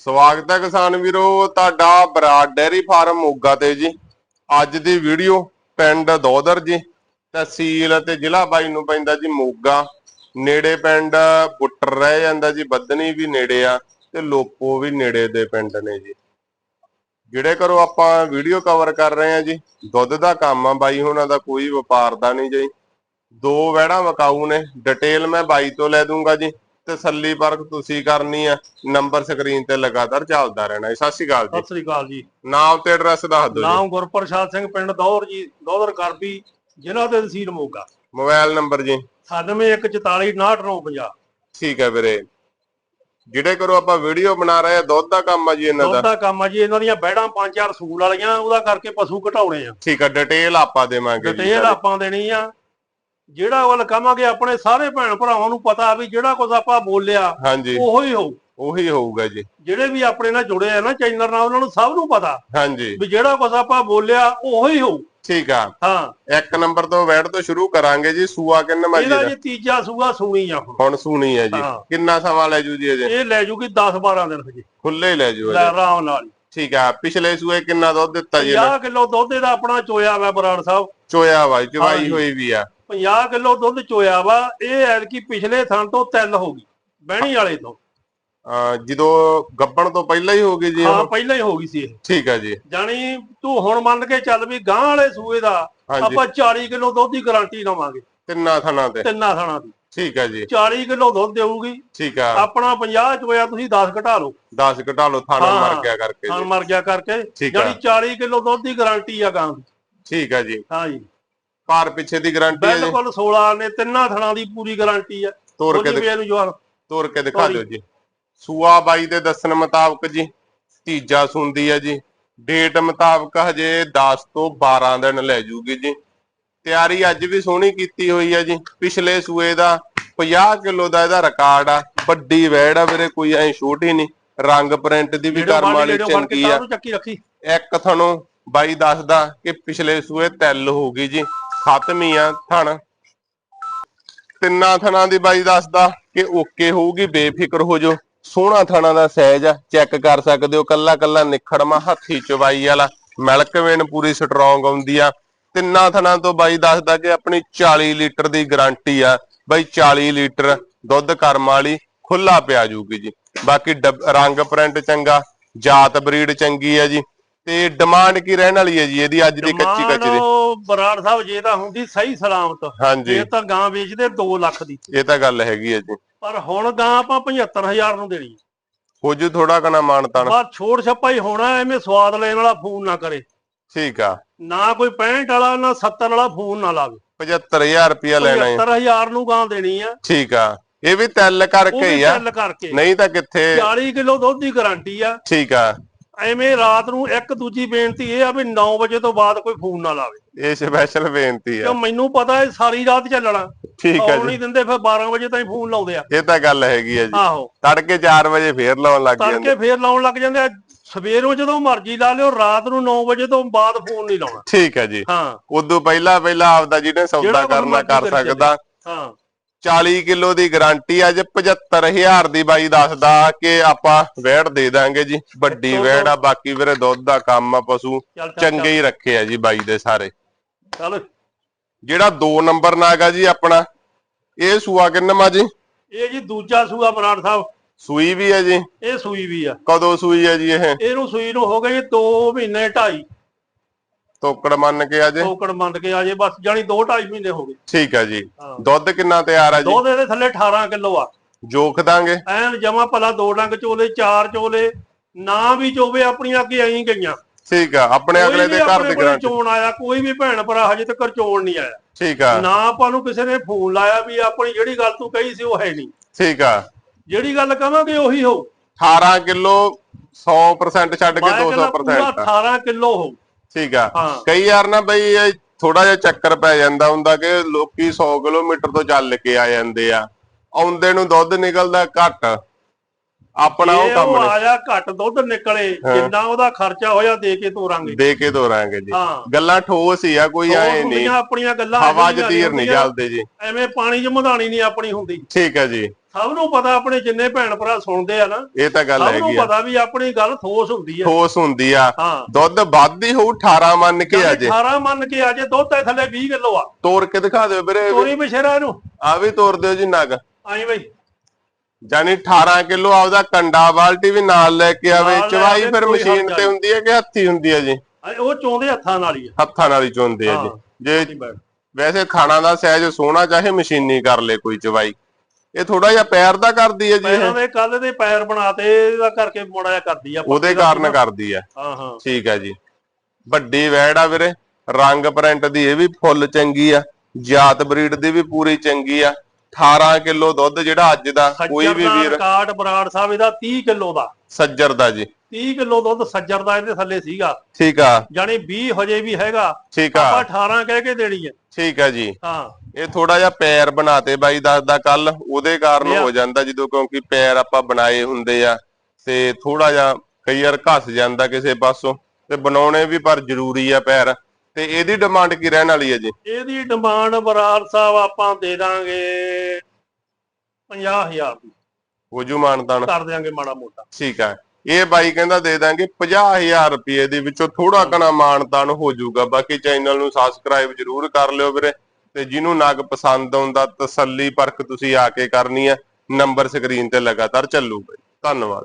ਸਵਾਗਤ ਹੈ ਕਿਸਾਨ ਵੀਰੋ, ਤੁਹਾਡਾ ਬਰਾਡ ਡੈਰੀ ਫਾਰਮ ਮੋਗਾ ਤੇ ਜੀ। ਅੱਜ ਦੀ ਵੀਡੀਓ ਪਿੰਡ ਦੋਦਰ ਜੀ, ਤਹਿਸੀਲ ਅਤੇ ਜ਼ਿਲ੍ਹਾ ਬਾਈ ਨੂੰ ਪੈਂਦਾ ਜੀ ਮੋਗਾ। ਨੇੜੇ ਪਿੰਡ ਬੁੱਟਰ ਰਹਿ ਜਾਂਦਾ ਜੀ ਬੱਦਨੀ ਵੀ ਨੇੜੇ ਆ ਤੇ ਲੋਪੋ ਵੀ ਨੇੜੇ ਦੇ ਪਿੰਡ ਨੇ ਜੀ। ਜਿਹੜੇ ਕਰੋ ਆਪਾਂ ਵੀਡੀਓ ਕਵਰ ਕਰ ਰਹੇ ਆ ਜੀ, ਦੁੱਧ ਦਾ ਕੰਮ ਆ ਬਾਈ, ਉਹਨਾਂ ਦਾ ਕੋਈ ਵਪਾਰ ਦਾ ਨਹੀਂ ਜੀ। ਦੋ ਵਹਿਣਾ ਵਕਾਊ ਨੇ, ਡਿਟੇਲ ਮੈਂ ਬਾਈ ਤੋਂ ਲੈ ਦੂੰਗਾ ਜੀ। ਤਸੱਲੀ ਪਰਖ ਤੁਸੀਂ ਕਰਨੀ ਆ ਨੰਬਰ ਸਕਰੀਨ ਤੇ ਲਗਾਤਾਰ ਚੱਲਦਾ ਰਹਿਣਾ ਜੀ। ਸਤਿ ਸ਼੍ਰੀ ਅਕਾਲ ਜੀ। ਸਤਿ ਸ੍ਰੀ ਅਕਾਲ ਜੀ। ਨਾਮ ਤੇ ਐਡਰੈਸ ਦੱਸ ਦਿਓ ਜੀ। ਨਾਮ ਗੁਰਪ੍ਰਸਾਦ ਸਿੰਘ ਪਿੰਡ ਦੌਰ ਜੀ ਦੌਰ ਕਰਬੀ ਜ਼ਿਲ੍ਹਾ ਤੇ ਤਹਿਸੀਲ ਮੋਗਾ। ਮੋਬਾਈਲ ਨੰਬਰ ਜੀ। 91444950 ਠੀਕ ਹੈ ਵੀਰੇ। ਜਿਹੜੇ ਕਰੋ ਆਪਾਂ ਵੀਡੀਓ ਬਣਾ ਰਹੇ ਆ ਦੁੱਧ ਦਾ ਕੰਮ ਆ ਜੀ ਇਹਨਾਂ ਦੁੱਧ ਦਾ ਦਾ ਕੰਮ ਆ ਜੀ ਇਹਨਾਂ ਦੀਆਂ ਬੈੜਾਂ ਪੰਜ ਚਾਰ ਸੂਲ ਵਾਲੀਆਂ ਉਹਦਾ ਕਰਕੇ ਪਸ਼ੂ ਘਟਾਉਣੇ ਆ। ਠੀਕ ਹੈ ਡਿਟੇਲ ਆਪਾਂ ਦੇਵਾਂਗੇ ਜੀ ਡਿਟੇਲ ਆਪਾਂ ਦੇਣੀ ਆ। ਜਿਹੜਾ ਵੱਲ ਕਹਾਂਗੇ ਆਪਣੇ ਸਾਰੇ ਭੈਣ ਭਰਾਵਾਂ ਨੂੰ ਪਤਾ ਵੀ ਜਿਹੜਾ ਕੁਝ ਆਪਾਂ ਬੋਲਿਆ ਹਾਂਜੀ। ਉਹੋ ਹੀ ਹੋਊ। ਉਹੀ ਹੋਊਗਾ ਜੀ। ਜਿਹੜੇ ਵੀ ਆਪਣੇ ਨਾਲ ਜੁੜੇ ਆ ਨਾ ਚੈਨਲ ਨਾਲ ਉਹਨਾਂ ਨੂੰ ਸਭ ਨੂੰ ਪਤਾ ਹਾਂਜੀ। ਵੀ ਜਿਹੜਾ ਕੁਝ ਆਪਾਂ ਬੋਲਿਆ ਉਹੋ ਹੀ ਹੋਊ। ਠੀਕ ਆ। ਹਾਂ। ਇੱਕ ਨੰਬਰ ਤੋਂ ਵੈਟ ਤੋਂ ਸ਼ੁਰੂ ਕਰਾਂਗੇ ਜੀ ਸੂਆ ਕਿੰਨਾ ਮਰਜ਼ੀ ਇਹਦਾ ਜੀ ਤੀਜਾ ਸੂਆ ਸੁਣੀ ਆ ਹੁਣ। ਹੁਣ ਸੁਣੀ ਹੈ ਜੀ। ਕਿੰਨਾ ਸਮਾਂ ਲੈ ਜੂ ਜੀ ਅਜੇ ਇਹ ਲੈ ਜੂਗੀ 10 12 ਦਿਨ ਹਜੇ ਖੁੱਲੇ ਹੀ ਲੈ ਜੂ ਲੈ ਆਰਾਮ ਨਾਲ। ਠੀਕ ਆ। ਪਿਛਲੇ ਸੂਏ ਕਿੰਨਾ ਦੁੱਧ ਦਿੱਤਾ ਜੀ ਇਹਨੇ? 50 ਕਿਲੋ ਦੁੱਧ ਦਾ ਆਪਣਾ ਚੋਇਆ ਵਾ ਬਰਾੜ ਸਾਹਿਬ। ਚੋਇਆ ਵਾ ਚਵਾਈ। ਹੋਈ ਵੀ ਆ। 50 ਕਿਲੋ ਦੁੱਧ ਚੋਇਆ ਵਾ ਇਹ ਐਤਕੀ ਪਿਛਲੇ ਥਣ ਤੋਂ ਤਿੰਨ ਹੋ ਗਈ ਬਹਿਣੀ ਵਾਲੇ ਤੋਂ। ਅਹ ਜਦੋਂ ਗੱਬਣ ਤੋਂ ਪਹਿਲਾਂ ਹੀ ਹੋ ਗਈ ਜੀ ਹਾਂ ਉਹ? ਪਹਿਲਾਂ ਹੀ ਹੋ ਗਈ ਸੀ ਇਹ। ਠੀਕ ਆ ਜੀ। ਜਾਣੀ ਤੂੰ ਹੁਣ ਮੰਨ ਕੇ ਚੱਲ ਵੀ ਗਾਂ ਵਾਲੇ ਸੂਏ ਦਾ ਹਾਂਜੀ। ਆਪਾਂ 40 ਕਿਲੋ ਦੁੱਧ ਦੀ ਗਾਰੰਟੀ ਲਵਾਂਗੇ ਤਿੰਨਾਂ ਥਣਾ ਤੇ। ਤਿੰਨਾਂ ਥਣਾਂ ਦੀ। ਠੀਕ ਆ ਜੀ। 40 ਕਿਲੋ ਦੁੱਧ ਦੇਊਗੀ। ਠੀਕ ਆ। ਆਪਣਾ 50 ਚੋਇਆ ਤੁਸੀਂ 10 ਘਟਾ ਲਓ। 10 ਘਟਾ ਲਓ ਥਾਣਾ ਹਾਂ, ਮਰ ਗਿਆ ਕਰਕੇ ਥਣ ਜੀ। ਮਰ ਗਿਆ ਕਰਕੇ। ਠੀਕ ਆ। ਜਾਣੀ 40 ਕਿਲੋ ਦੁੱਧ ਦੀ ਗਾਰੰਟੀ ਆ ਗਾਂ ਦੀ। ਠੀਕ ਆ ਜੀ। ਹਾਂ ਜੀ। ਭਾਰ ਪਿੱਛੇ ਦੀ ਗਾਰੰਟੀ ਹੈ ਜੀ। ਬਿਲਕੁਲ 16 ਨੇ ਤਿੰਨਾਂ ਥਣਾਂ ਦੀ ਪੂਰੀ ਗਾਰੰਟੀ ਆ ਤੋੜ ਕੇ ਵੀ ਇਹਨੂੰ ਜਵਾਨ। ਤੋੜ ਕੇ ਦਿਖਾ ਤੋਰੀ। ਦਿਓ ਜੀ। ਸੂਆ ਬਾਈ ਦੇ ਦੱਸਣ ਮੁਤਾਬਕ ਜੀ ਤੀਜਾ ਸੁੰਦੀ ਆ ਜੀ। ਡੇਟ ਮੁਤਾਬਕ ਹਜੇ 10 ਤੋਂ 12 ਦਿਨ ਲੈ ਜੂਗੀ ਜੀ। ਤਿਆਰੀ ਅੱਜ ਵੀ ਸੋਹਣੀ ਕੀਤੀ ਹੋਈ ਆ ਜੀ। ਪਿਛਲੇ ਸੂਏ ਦਾ 50 ਕਿਲੋ ਦਾ ਇਹਦਾ ਰਿਕਾਰਡ ਆ। ਵੱਡੀ ਵੈੜ ਆ ਵੀਰੇ ਕੋਈ ਐ ਛੋਟੀ ਨਹੀਂ। ਰੰਗ ਪ੍ਰਿੰਟ ਦੀ ਵੀ ਕਰਮ ਵਾਲੀ ਚੰਗੀ ਆ। ਇੱਕ ਥਣੋਂ ਬਾਈ ਦੱਸਦਾ ਕਿ ਪਿਛਲੇ ਸੂਏ ਤਿਲ ਹੋ ਗਈ ਜੀ। ਖਤਮ ਹੀ ਆ ਥਣ। ਤਿੰਨਾਂ ਥਣਾਂ ਦੀ ਬਾਈ ਦੱਸਦਾ ਕਿ ਓਕੇ ਹੋਊਗੀ, ਬੇਫਿਕਰ ਹੋ ਜਾਓ। ਸੋਹਣਾ ਥਣਾ ਦਾ ਸਾਈਜ਼ ਆ, ਚੈੱਕ ਕਰ ਸਕਦੇ ਹੋ ਕੱਲਾ ਕੱਲਾ ਨਿਖੜਮਾ ਹੱਥੀ ਚਵਾਈ ਵਾਲਾ, ਮਿਲਕ ਵੇਨ ਪੂਰੀ ਸਟਰੋਂਗ ਆਉਂਦੀ ਆ। ਤਿੰਨਾਂ ਥਣਾਂ ਤੋਂ ਬਾਈ ਦੱਸਦਾ ਕਿ ਆਪਣੀ 40 ਲੀਟਰ ਦੀ ਗਾਰੰਟੀ ਆ। ਬਾਈ 40 ਲੀਟਰ ਦੁੱਧ ਕਰਮ ਵਾਲੀ ਖੁੱਲਾ ਪਿਆ ਜੂਗੀ ਜੀ। ਬਾਕੀ ਡੱਬ- ਰੰਗ ਪ੍ਰਿੰਟ ਚੰਗਾ, ਜਾਤ ਬਰੀਡ ਚੰਗੀ ਆ ਜੀ। ਤੇ ਡਿਮਾਂਡ ਕੀ ਰਹਿਣ ਵਾਲੀ ਹੈ ਜੀ? ਇਹਦੀ ਅੱਜ ਦੀ ਕੱਚੀ ਕੱਚੀ ਦੀ। ਬਰਾੜ ਸਾਹਿਬ ਜੇ ਤਾਂ ਹੁੰਦੀ ਸਹੀ ਸਲਾਮਤ। ਇਹ ਤਾਂ ਗਾਂ ਵੇਚਦੇ 2 ਲੱਖ ਦੀ। ਇਹ ਤਾਂ ਗੱਲ ਹੈਗੀ ਹੈ ਜੀ। ਪਰ ਹੁਣ ਗਾਂ ਆਪਾਂ 75000 ਨੂੰ ਦੇਣੀ ਹੋ। ਜੂ ਥੋੜਾ ਕਨਾ ਮਾਨਤਾਨ ਬਸ ਛੋੜ ਛੱਪਾ ਹੀ ਹੋਣਾ ਐਵੇਂ ਸਵਾਦ ਲੈਣ ਵਾਲਾ ਫੋਨ ਨਾ ਕਰੇ। ਠੀਕ ਆ। ਨਾ ਕੋਈ 65 ਵਾਲਾ ਨਾ 70 ਵਾਲਾ ਫੋਨ ਨਾ ਲਾਵੇ। 75000 ਰੁਪਇਆ ਲੈਣਾ ਹੈ। 75000 ਨੂੰ ਗਾਂ ਦੇਣੀ ਆ। ਠੀਕ ਆ। ਇਹ ਵੀ ਤਿਲ ਕਰਕੇ ਹੀ ਆ। ਨਹੀਂ ਤਾਂ ਕਿੱਥੇ? 40 ਕਿਲੋ ਦੁੱਧ ਦੀ ਗਾਰੰਟੀ ਆ। ਠੀਕ ਆ। ਐਵੇਂ ਰਾਤ ਨੂੰ ਇੱਕ ਦੂਜੀ ਬੇਨਤੀ ਇਹ ਆ ਵੀ 9 ਵਜੇ ਤੋਂ ਬਾਅਦ ਕੋਈ ਫੋਨ ਨਾ ਲਾਵੇ। ਇਹ ਸਪੈਸ਼ਲ ਬੇਨਤੀ ਆ। ਕਿਉਂ ਮੈਨੂੰ ਪਤਾ ਹੈ ਸਾਰੀ ਰਾਤ ਚੱਲਣਾ। ਠੀਕ ਆਉਣ ਜੀ। ਨਹੀਂ ਦਿੰਦੇ ਫਿਰ 12 ਵਜੇ ਤਾਈਂ ਫੋਨ ਲਾਉਂਦੇ ਆ। ਇਹ ਤਾਂ ਗੱਲ ਹੈਗੀ ਆ ਜੀ। ਆਹੋ। ਤੜਕੇ 4 ਵਜੇ ਫੇਰ ਲਾਉਣ ਲੱਗ ਜਾਂਦੇ। ਤੜਕੇ ਫੇਰ ਲਾਉਣ ਲੱਗ ਜਾਂਦੇ ਆ। ਸਵੇਰੋਂ ਜਦੋਂ ਮਰਜ਼ੀ ਲਾ ਲਿਓ ਰਾਤ ਨੂੰ 9 ਵਜੇ ਤੋਂ ਬਾਅਦ ਫੋਨ ਨਹੀਂ ਲਾਉਣਾ। ਠੀਕ ਆ ਜੀ। ਹਾਂ। ਉਦੋਂ ਪਹਿਲਾਂ ਪਹਿਲਾਂ ਆਪਦਾ ਜਿਹਨੇ ਸੌਦਾ ਜਿਹੜਾ ਕੁਛ ਕਰਨਾ ਕਰੀ ਸਕਦਾ। ਹਾਂ। 40 ਕਿਲੋ ਦੀ ਗਾਰੰਟੀ ਅੱਜ 75000 ਦੀ ਬਾਈ ਦੱਸਦਾ ਕਿ ਆਪਾਂ ਵੈੜ ਦੇ ਦਾਂਗੇ ਜੀ। ਵੱਡੀ ਵੈੜ ਆ ਬਾਕੀ ਵੀਰੇ ਦੁੱਧ ਦਾ ਕੰਮ ਆ ਪਸ਼ੂ ਚੰਗੇ ਹੀ ਰੱਖੇ ਆ ਜੀ ਬਾਈ ਦੇ ਸਾਰੇ। ਚੱਲ। ਜਿਹੜਾ 2 ਨੰਬਰ ਨਾਗ ਆ ਜੀ ਆਪਣਾ ਇਹ ਸੂਆ ਕਿੰਨਮਾ ਜੀ? ਇਹ ਜੀ ਦੂਜਾ ਸੂਆ ਬਰਾੜ ਸਾਹਿਬ। ਸੂਈ ਵੀ ਹੈ ਜੀ? ਇਹ ਸੂਈ ਵੀ ਆ। ਕਦੋਂ ਸੂਈ ਹੈ ਜੀ ਇਹ? ਇਹਨੂੰ ਸੂਈ ਨੂੰ ਹੋ ਗਏ 2 ਮਹੀਨੇ ਢਾਈ। ਤੋਕੜ ਮੰਨ ਕੇ ਅੱਜ ਟੋਕੜ ਮੰਨ ਕੇ ਆ ਜੇ ਬਸ ਜਾਨੀ 2 2.5 ਮਹੀਨੇ ਹੋ ਗਏ। ਠੀਕ ਆ ਜੀ। ਹਾਂ। ਦੁੱਧ ਕਿੰਨਾ ਤਿਆਰ ਆ ਜੀ? ਦੁੱਧ ਇਹਦੇ ਥੱਲੇ 18 ਕਿਲੋ ਆ। ਜੋਖ ਦਾਂਗੇ? ਐਨ ਜਮਾ ਭਲਾ ਦੋ ਡੰਗ ਚੋਲੇ ਚਾਰ ਚੋਲੇ ਨਾ ਵੀ ਚੋਵੇ ਆਪਣੀਆਂ ਅੱਗੇ ਆਈ ਗਈਆਂ। ਠੀਕ ਆ ਆਪਣੇ ਅਗਲੇ ਦੇ ਘਰ ਦੀ ਗਾਰੰਟੀ ਚੋਣ ਆਇਆ ਕੋਈ ਵੀ ਭੈਣ ਭਰਾ ਹਜੇ ਤੱਕ ਚੋਣ ਨਹੀਂ ਆਇਆ। ਠੀਕ ਆ। ਨਾ ਆਪਾਂ ਨੂੰ ਕਿਸੇ ਨੇ ਫੋਨ ਲਾਇਆ ਵੀ ਆਪਣੀ ਜਿਹੜੀ ਗੱਲ ਤੂੰ ਕਹੀ ਸੀ ਉਹ ਹੈ ਨਹੀਂ। ਠੀਕ ਆ। ਜਿਹੜੀ ਗੱਲ ਕਵਾਂਗੇ ਉਹੀ ਹੋ। 18 ਕਿਲੋ 100% ਛੱਡ ਕੇ ਮੈਂ ਕਹਿੰਦਾ ਪੂਰਾ 200% ਆ। 18 ਕਿਲੋ ਹੋ। ਠੀਕ ਆ। ਕਈ ਯਾਰ ਨਾ ਬਈ ਥੋੜਾ ਜਿਹਾ ਚੱਕਰ ਪੈ ਜਾਂਦਾ ਹੁੰਦਾ ਕਿ ਲੋਕੀ 100 ਕਿਲੋਮੀਟਰ ਤੋਂ ਚੱਲ ਕੇ ਆ ਜਾਂਦੇ ਆ। ਆਉਂਦੇ ਨੂੰ ਦੁੱਧ ਨਿਕਲਦਾ ਘੱਟ। ਆਪਣਾ ਉਹ ਕੰਮ ਉਹ ਨੇ ਆਇਆ ਘੱਟ ਦੁੱਧ ਨਿਕਲੇ। ਜਿੰਨਾ ਉਹਦਾ ਖਰਚਾ ਹੋਇਆ ਦੇ ਕੇ ਤੋਰਾਂਗੇ। ਦੇ ਕੇ ਦੋਰਾਂਗੇ ਜੀ। ਗੱਲਾਂ ਠੋਸ ਹੀ ਆ ਕੋਈ ਐ ਨਹੀਂ। ਆਪਣੀਆਂ ਗੱਲਾਂ ਹਵਾ ਜਿਹੀਆਂ ਜਤੀਰ ਨਹੀਂ। ਚੱਲਦੇ ਜੀ। ਐਵੇਂ ਪਾਣੀ ਚ ਮਧਾਣੀ ਨਹੀਂ ਆਪਣੀ ਹੁੰਦੀ। ਠੀਕ ਹੈ ਜੀ। ਸਭ ਨੂੰ ਪਤਾ ਆਪਣੇ ਜਿੰਨੇ ਭੈਣ ਭਰਾ ਸੁਣਦੇ ਆ ਨਾ ਇਹ ਤਾਂ ਗੱਲ ਸਭ ਨੂੰ ਹੈਗੀ ਆ। ਪਤਾ ਵੀ ਆਪਣੀ ਗੱਲ ਠੋਸ ਹੁੰਦੀ ਆ। ਠੋਸ ਹੁੰਦੀ ਆ। ਦੁੱਧ ਵੱਧ ਹੀ ਹੋਊ 18 ਮੰਨ ਕੇ ਅਜੇ। 18 ਮੰਨ ਕੇ ਅਜੇ ਦੁੱਧ ਤੇ ਥੱਲੇ 20 ਕਿਲੋ ਆ। ਤੋੜ ਕੇ ਦਿਖਾ ਦਿਓ ਵੀਰੇ। ਤੋਰੀ ਬਸ਼ੇਰਾ ਇਹਨੂੰ। ਆ ਵੀ ਤੋੜ ਦਿਓ ਜੀ ਨਗ। ਆਈ ਬਈ। ਜਾਨੀ 18 ਕਿਲੋ ਆਪਦਾ ਕੰਡਾ ਬਾਲਟੀ ਵੀ ਨਾਲ ਲੈ ਕੇ ਆਵੇ ਚਵਾਈ ਫਿਰ ਮਸ਼ੀਨ ਤੇ ਹੁੰਦੀ ਹੈ ਕਿ ਹੱਥੀ ਹੁੰਦੀ ਹੈ ਜੀ? ਉਹ ਚੋਂਦੇ ਹੱਥਾਂ ਨਾਲ ਹੀ ਹੱਥਾਂ ਨਾਲ ਹੀ ਚੁੰਦੇ ਆ ਜੀ। ਜੇ। ਵੈਸੇ ਖਾਣਾ ਦਾ ਸਹਿਜ ਸੋਹਣਾ ਚਾਹੇ ਮਸ਼ੀਨੀ ਕਰ ਲੇ ਕੋਈ ਚਵਾਈ। ਇਹ ਥੋੜਾ ਜਿਹਾ ਪੈਰ ਦਾ ਕਰਦੀ ਹੈ ਜੀ ਇਹ। ਦੇ ਕੱਲ ਦੇ ਪੈਰ ਬਣਾਤੇ ਇਹਦਾ ਕਰਕੇ ਮੋੜਾ ਜਿਹਾ ਕਰਦੀ ਆ। ਉਹਦੇ ਕਾਰਨ ਕਰਦੀ ਹੈ ਹਾਂ ਹਾਂ। ਠੀਕ ਹੈ ਜੀ। ਵੱਡੀ ਵੈੜ ਆ ਵੀਰੇ। ਰੰਗ ਪ੍ਰਿੰਟ ਦੀ ਇਹ ਵੀ ਫੁੱਲ ਚੰਗੀ ਆ। ਜਾਤ ਬਰੀਡ ਦੀ ਵੀ ਪੂਰੀ ਚੰਗੀ ਆ। 18 ਕਿਲੋ ਦੁੱਧ ਜਿਹੜਾ ਅੱਜ ਦਾ ਕੋਈ ਵੀ ਵੀਰ ਰਿਕਾਰਡ ਬਰਾੜ ਸਾਹਿਬ ਇਹਦਾ 30 ਕਿਲੋ ਦਾ। ਸੱਜਰ ਦਾ ਜੀ। 30 ਕਿਲੋ ਦੁੱਧ ਸੱਜਰ ਦਾ ਇਹਦੇ ਥੱਲੇ ਸੀਗਾ। ਠੀਕ ਆ। ਜਾਨੀ 20 ਹਜੇ ਵੀ ਹੈਗਾ। ਠੀਕ ਆ। ਆਪਾਂ 18 ਕਹਿ ਕੇ ਦੇਣੀ ਹੈ। ਠੀਕ ਆ ਜੀ। ਹਾਂ। ਇਹ ਥੋੜਾ ਜਿਹਾ ਪੈਰ ਬਣਾਤੇ ਬਾਈ ਦੱਸਦਾ ਕੱਲ ਉਹਦੇ ਕਾਰਨ ਹੋ ਜਾਂਦਾ ਜਦੋਂ ਕਿਉਂਕਿ ਪੈਰ ਆਪਾਂ ਬਣਾਏ ਹੁੰਦੇ ਆ ਤੇ ਥੋੜਾ ਜਿਹਾ ਕਈ ਵਾਰ ਘਸ ਜਾਂਦਾ ਕਿਸੇ ਪਾਸੋਂ। ਤੇ ਬਣਾਉਣੇ ਵੀ ਪਰ ਜ਼ਰੂਰੀ ਆ ਪੈਰ। ਤੇ ਇਹਦੀ ਡਿਮਾਂਡ ਕੀ ਰਹਿਣ ਵਾਲੀ ਹੈ ਜੀ? ਇਹਦੀ ਡਿਮਾਂਡ ਬਰਾੜ ਸਾਹਿਬ ਆਪਾਂ ਦੇ ਦਾਂਗੇ 50000 ਦੀ। ਹੋਜੂ ਮਾਨਤਾਨ ਕਰ ਦਿਆਂਗੇ ਮਾੜਾ ਮੋਟਾ। ਠੀਕ ਆ ਇਹ ਬਾਈ ਕਹਿੰਦਾ ਦੇ ਦਾਂਗੇ 50000 ਰੁਪਏ ਦੇ ਵਿੱਚੋਂ ਥੋੜਾ ਕਣਾ ਮਾਨਤਾਨ ਹੋ ਜਾਊਗਾ। ਬਾਕੀ ਚੈਨਲ ਨੂੰ ਸਬਸਕ੍ਰਾਈਬ ਜਰੂਰ ਕਰ ਲਿਓ ਵੀਰੇ। ਤੇ ਜਿਹਨੂੰ ਨਗ ਪਸੰਦ ਆਉਂਦਾ ਤਸੱਲੀ ਪਰਖ ਤੁਸੀਂ ਆ ਕੇ ਕਰਨੀ ਆ ਨੰਬਰ ਸਕਰੀਨ ਤੇ ਲਗਾਤਾਰ ਚੱਲੂਗਾ ਜੀ। ਧੰਨਵਾਦ।